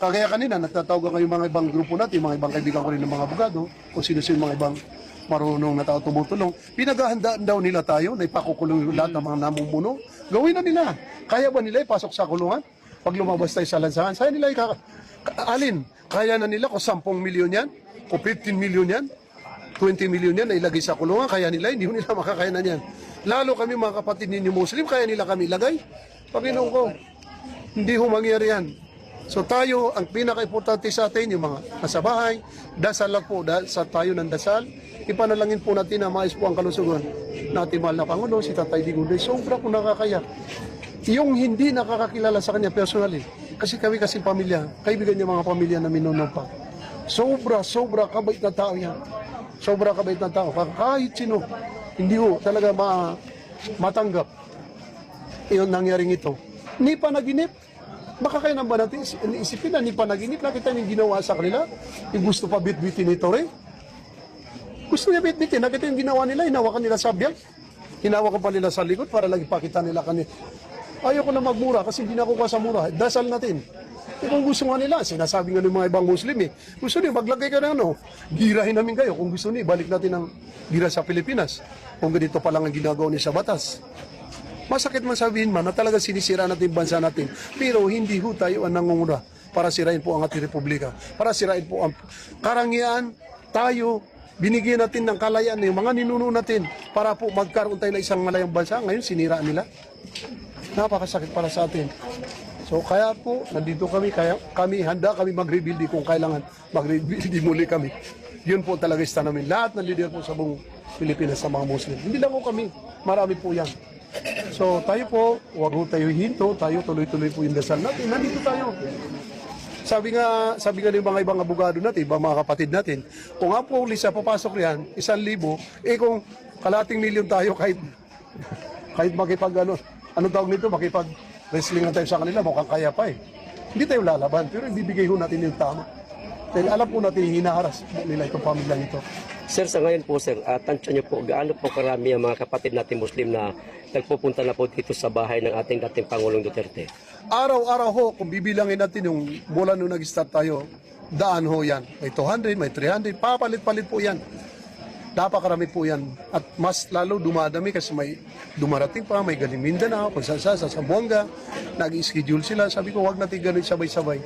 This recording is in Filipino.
Kagaya kanina, nagtatawag kayo mga ibang grupo natin, mga ibang kaibigan ko rin ng mga abogado, kung sino-sino mga ibang marunong na tao tumutulong. Pinaghahandaan daw nila tayo na ipakukulong yung lahat ng mga namumuno. Gawin na nila. Kaya ba nila ipasok sa kulungan? Pag lumabas tayo sa lansangan, saan nila ikaka... ka- Alin? Kaya na nila kung 10 milyon yan? O 15 milyon yan? 20 milyon yan na ilagay sa kulungan, kaya nila, hindi nila makakayanan yan. Lalo kami mga kapatid ninyo Muslim, kaya nila kami ilagay. Panginoon ko, hindi ho mangyari yan. So tayo, ang pinaka-importante sa atin, yung mga nasa bahay, dasal lang po, da, sa tayo ng dasal, ipanalangin po natin na maayos po ang kalusugan natin mahal na Pangulo, si Tatay Digunday, sobra po nakakaya. Yung hindi nakakakilala sa kanya personally, kasi kami kasi pamilya, kaibigan niya mga pamilya na minunaw pa. Sobra, sobra kabait na tao yan. Sobra kabait na tao. Kahit sino, hindi ho talaga ma matanggap yung nangyaring ito. Ni panaginip. Baka kayo ba natin is- isipin na ni panaginip nakita niyo yung ginawa sa kanila? Yung gusto pa bitbitin ni Tore? Gusto niya bitbitin. Nakita yung ginawa nila, hinawakan nila sa biyak. Hinawakan pa nila sa likod para lang ipakita nila kanila. Ayoko na magmura kasi hindi na ako sa mura. Dasal natin. Eh, kung gusto nga nila, sinasabi nga ng mga ibang Muslim eh, gusto niyo maglagay ka ng ano, girahin namin kayo. Kung gusto niyo, balik natin ang gira sa Pilipinas. Kung ganito pa lang ang ginagawa niya sa batas. Masakit man sabihin man na talaga sinisira natin bansa natin. Pero hindi ho tayo ang nangunguna para sirain po ang ating republika. Para sirain po ang karangyaan, tayo, binigyan natin ng kalayaan yung mga ninuno natin para po magkaroon tayo ng isang malayang bansa. Ngayon, siniraan nila. Napakasakit para sa atin. So kaya po, nandito kami, kaya kami, handa kami mag-rebuild kung kailangan mag-rebuild muli kami. Yun po talaga stand namin. Lahat ng leader po sa buong Pilipinas sa mga Muslim. Hindi lang po kami, marami po yan. So tayo po, huwag po tayo hinto, tayo tuloy-tuloy po yung dasal natin. Nandito tayo. Sabi nga, sabi nga ng mga ibang abogado natin, ibang mga kapatid natin, kung nga po Lisa papasok riyan, isang libo, eh kung kalating milyon tayo kahit kahit makipag ano, ano tawag nito, makipag wrestling tayo sa kanila, mukhang kaya pa eh. Hindi tayo lalaban, pero ibibigay ho natin yung tama. Dahil alam po natin, hinaharas nila itong pamilya ito. Sir, sa ngayon po, sir, uh, tansya niyo po, gaano po karami ang mga kapatid natin Muslim na nagpupunta na po dito sa bahay ng ating dating Pangulong Duterte? Araw-araw ho, kung bibilangin natin yung mula nung nag-start tayo, daan ho yan. May 200, may 300, papalit-palit po yan. Napakarami po yan. At mas lalo dumadami kasi may dumarating pa, may galing Mindanao, pagsasasa sa Buanga, nag-schedule sila. Sabi ko, wag natin ganun sabay-sabay.